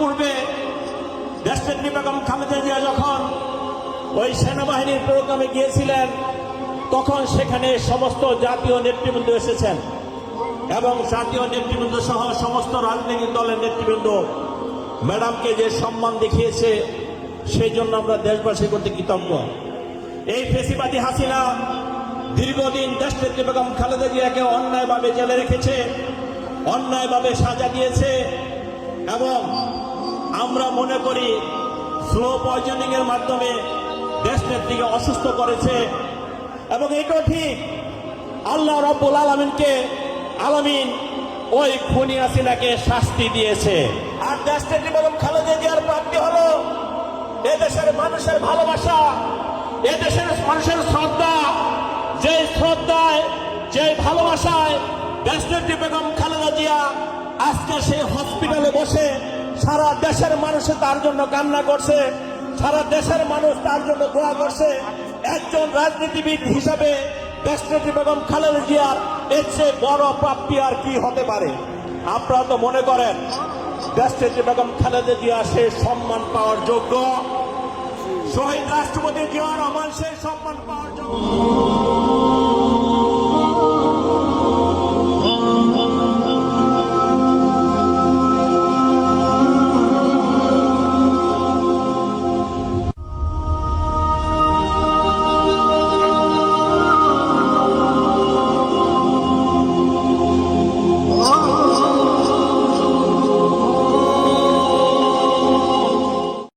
পূর্বে দেশনেত্রী বেগম খালেদা জিয়া যখন ওই সেনাবাহিনীর প্রোগ্রামে গিয়েছিলেন, তখন সেখানে সমস্ত জাতীয় নেতৃবৃন্দ এসেছেন এবং জাতীয় নেতৃবৃন্দ সহ সমস্ত রাজনৈতিক দলের নেতৃবৃন্দ, ম্যাডামকে যে সম্মান দেখিয়েছে, সেই জন্য আমরা দেশবাসী করতে কৃতজ্ঞ। এই ফেসিবাদী হাসিনা দীর্ঘদিন দেশনেত্রী বেগম খালেদা জিয়াকে অন্যায়ভাবে জেলে রেখেছে, অন্যায়ভাবে সাজা দিয়েছে এবং আমরা মনে করি স্লো পয়জনিং এর মাধ্যমে দেশনেত্রীকে অসুস্থ করেছে। এবং এটাও ঠিক, আল্লাহ রব্বুল আলমিনকে আলমিন ওই খুনি হাসিনাকে শাস্তি দিয়েছে। আর দেশনেত্রী বেগম খালেদা জিয়ার প্রাপ্তি হলো এদেশের মানুষের ভালোবাসা এদেশের মানুষের শ্রদ্ধা যে শ্রদ্ধায় যে ভালোবাসায় দেশনেত্রী বেগম খালেদা জিয়া আজকে সেই হসপিটালে বসে সারা দেশের মানুষে তার জন্য কান্না করছে, সারা দেশের মানুষ তার জন্য দোয়া করছে। একজন রাজনীতিবিদ হিসাবে দেশনেত্রী বেগম খালেদা জিয়ার এর চেয়ে বড় প্রাপ্তি আর কি হতে পারে? আপনারা তো মনে করেন, দেশনেত্রী বেগম খালেদা জিয়া সে সম্মান পাওয়ার যোগ্য। শহীদ রাষ্ট্রপতি জিয়া রহমান সে সম্মান